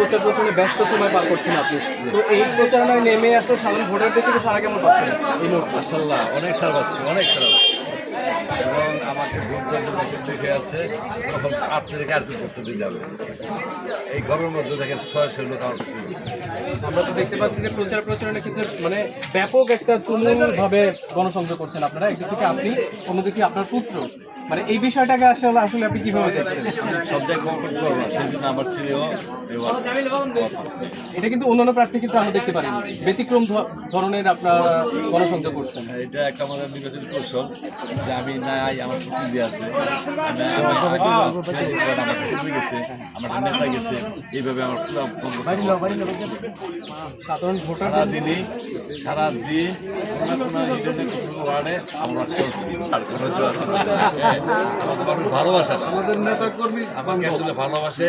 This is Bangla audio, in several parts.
প্রচার প্রচারে ব্যস্ত সময় পার করছেন আপনি। তো এই প্রচারণায় নেমে আসলে সাধারণ ভোটারদের থেকে সারা কেমন পাচ্ছেন? এই মুহূর্তে অনেক সার পাচ্ছি অনেক সার পাচ্ছি। এবং আমাকে দেওয়ার জন্য আছে। তখন আপনি থেকে আর করতে দিয়ে যাবে। এই ঘরের মধ্যে দেখেন ছয় ছয় লোক আমার কাছে। আমরা তো দেখতে পাচ্ছি যে প্রচার প্রচারণের ক্ষেত্রে মানে ব্যাপক একটা তুমুল গণসংযোগ করছেন আপনারা। একদিক থেকে আপনি অন্যদিকে আপনার পুত্র। মানে এই বিষয়টাকে আসলে আসলে আপনি কীভাবে দেখছেন? সব জায়গায় করতে পারব না। সেই জন্য আমার ছেলেও এটা কিন্তু অন্যান্য প্রার্থী কিন্তু আমরা দেখতে পারি ব্যতিক্রম ধরনের আপনার গণসংযোগ করছেন। এটা একটা আমাদের নির্বাচন কৌশল যে আমি নাই আমার প্রতিনিধি আছে। আমার প্রতিনিধি গেছে আমার নেতা গেছে। এইভাবে আমার সাধারণ ভোটার ওয়ার্ডে আমরা চলছি। ভালোবাসা আমাদের নেতা কর্মী আমাকে আসলে ভালোবাসে।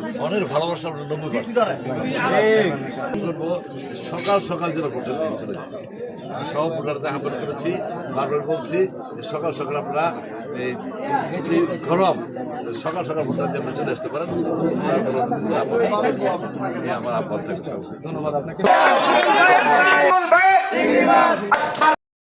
মনের ভালোবাসা আমরা নব্বই পার্সেন্ট। করব সকাল সকাল যেন ভোটের দিন চলে যায়। সব ভোটারদের আহ্বান করেছি বারবার বলছি সকাল সকাল আপনারা এই গরম সকাল সকাল ভোটারদের আপনারা চলে আসতে পারেন। আমার আহ্বান ধন্যবাদ আপনাকে।